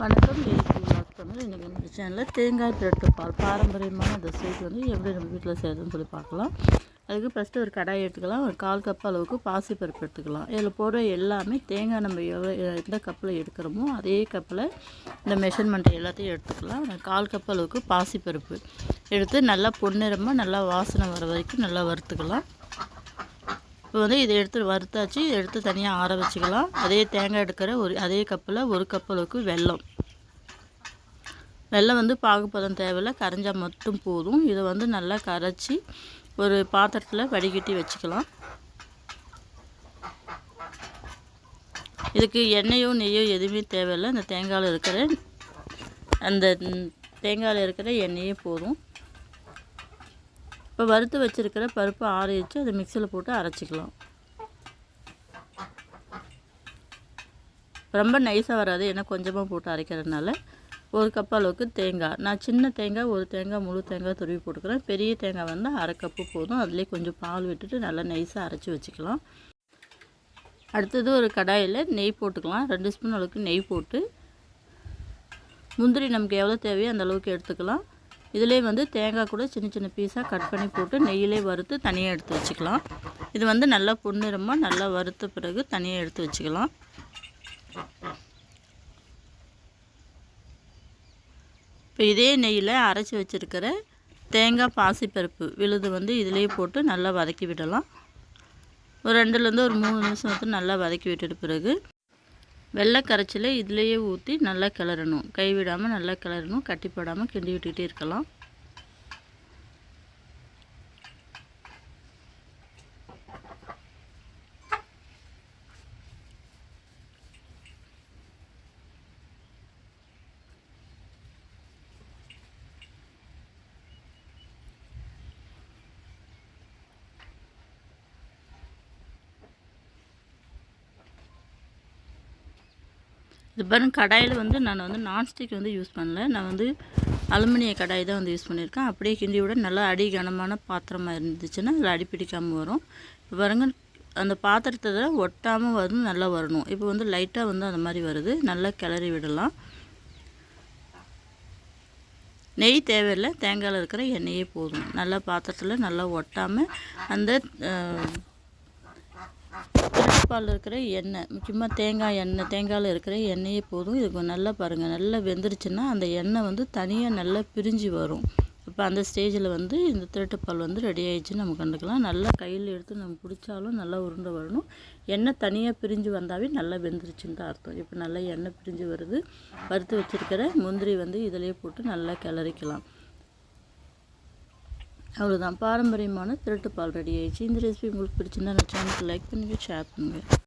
வணக்கம். லாக் தமிழ் இன்றைக்கி நம்ம சேனலில் தேங்காய் திரட்டு பால். பாரம்பரியமான அந்த ஸ்வீட் வந்து எப்படி நம்ம வீட்டில் செய்யறதுன்னு சொல்லி பார்க்கலாம். அதுக்கு ஃபஸ்ட்டு ஒரு கடாய் எடுத்துக்கலாம். ஒரு கால் கப் அளவுக்கு பாசிப்பருப்பு எடுத்துக்கலாம். இதில் போடுற எல்லாமே தேங்காய் நம்ம எவ்வளோ எந்த கப்பில் எடுக்கிறோமோ அதே கப்பில் இந்த மெஷர்மெண்ட் எல்லாத்தையும் எடுத்துக்கலாம். கால் கப் அளவுக்கு பாசிப்பருப்பு எடுத்து நல்லா பொன்னிறமாக நல்லா வாசனை வர வரைக்கும் நல்லா வறுத்துக்கலாம். இப்போ வந்து இதை எடுத்து வறுத்தாச்சு இதை எடுத்து தனியாக ஆற வச்சுக்கலாம். அதே தேங்காய் எடுக்கிற ஒரு அதே கப்பில் ஒரு கப் அளவுக்கு வெல்லம். வெல்லம் வந்து பாகுப்பதம் தேவையில்லை கரைஞ்சால் மட்டும் போதும். இதை வந்து நல்லா கரைச்சி ஒரு பாத்திரத்தில் வடிகட்டி வச்சுக்கலாம். இதுக்கு எண்ணெயோ நெய்யோ எதுவுமே தேவையில்லை. இந்த தேங்காயில் இருக்கிற அந்த தேங்காயில் இருக்கிற எண்ணெயே போதும். இப்போ வறுத்து வச்சுருக்கிற பருப்பு ஆற வச்சு அதை மிக்சியில் போட்டு அரைச்சிக்கலாம். ரொம்ப நைஸாக வராது ஏன்னா கொஞ்சமாக போட்டு அரைக்கிறதுனால. ஒரு கப் அளவுக்கு தேங்காய். நான் சின்ன தேங்காய் ஒரு தேங்காய் முழு தேங்காய் துருவி போட்டுக்கிறேன். பெரிய தேங்காய் வந்து அரை கப்பு போதும். அதிலே கொஞ்சம் பால் விட்டுட்டு நல்லா நைஸாக அரைச்சி வச்சுக்கலாம். அடுத்தது ஒரு கடாயில் நெய் போட்டுக்கலாம். ரெண்டு ஸ்பூன் அளவுக்கு நெய் போட்டு. முந்திரி நமக்கு எவ்வளோ தேவையோ அந்த அளவுக்கு எடுத்துக்கலாம். இதிலே வந்து தேங்காய் கூட சின்ன சின்ன பீஸாக கட் பண்ணி போட்டு நெய்யிலே வறுத்து தனியாக எடுத்து வச்சுக்கலாம். இது வந்து நல்லா பொன்னிறமாக நல்லா வறுத்த பிறகு தனியாக எடுத்து வச்சுக்கலாம். இப்போ இதே நெய்யில் அரைச்சி வச்சுருக்கிற தேங்காய் பாசிப்பருப்பு விழுது வந்து இதிலே போட்டு நல்லா வதக்கி விடலாம். ஒரு ரெண்டுலேருந்து ஒரு மூணு நிமிஷம் வந்து நல்லா வதக்கி விட்டுட்டு பிறகு வெள்ளை கரைச்சலை இதுலேயே ஊற்றி நல்லா கிளறணும். கைவிடாமல் நல்லா கிளறணும். கட்டிப்படாமல் கிண்டி விட்டுக்கிட்டே இருக்கலாம். இது பாருங்க கடாயில் வந்து நான் வந்து நான்ஸ்டிக் வந்து யூஸ் பண்ணல. நான் வந்து அலுமினிய கடாய் தான் வந்து யூஸ் பண்ணியிருக்கேன். அப்படியே கிண்டி விட நல்லா அடி கனமான பாத்திரமாக இருந்துச்சுன்னா அதில் அடி பிடிக்காமல் வரும். இப்போ பாருங்க அந்த பாத்திரத்தை ஒட்டாமல் வந்து நல்லா வரணும். இப்போ வந்து லைட்டாக வந்து அந்த மாதிரி வருது. நல்லா கிளறி விடலாம். நெய் தேவையில்லை. தேங்காயில் இருக்கிற எண்ணெயே போதும். நல்லா பாத்திரத்தில் நல்லா ஒட்டாமல் அந்த பாலில் இருக்கிற எண்ணெய் முக்கியமாக தேங்காய் எண்ணெய் தேங்காயில் இருக்கிற எண்ணெயே போதும். இதுக்கு நல்லா பாருங்கள் நல்லா வெந்துருச்சுன்னா அந்த எண்ணெய் வந்து தனியாக நல்லா பிரிஞ்சு வரும். இப்போ அந்த ஸ்டேஜில் வந்து இந்த திருட்டுப்பால் வந்து ரெடி ஆகிடுச்சுன்னு நம்ம கண்டுக்கலாம். நல்லா கையில் எடுத்து நம்ம பிடிச்சாலும் நல்லா உருண்டை வரணும். எண்ணெய் தனியாக பிரிஞ்சு வந்தாவே நல்லா வெந்துருச்சுன்னு தான் அர்த்தம். இப்போ நல்லா எண்ணெய் பிரிஞ்சு வருது. வறுத்து வச்சுருக்கிற முந்திரி வந்து இதிலே போட்டு நல்லா கிளறிக்கலாம். அவ்வளோதான் பாரம்பரியமான திருட்டு பால் ரெடி ஆயிடுச்சு. இந்த ரெசிபி உங்களுக்கு பிடிச்சிருந்தா நான் சேனலுக்கு லைக் பண்ணுங்கள் ஷேர் பண்ணுங்கள்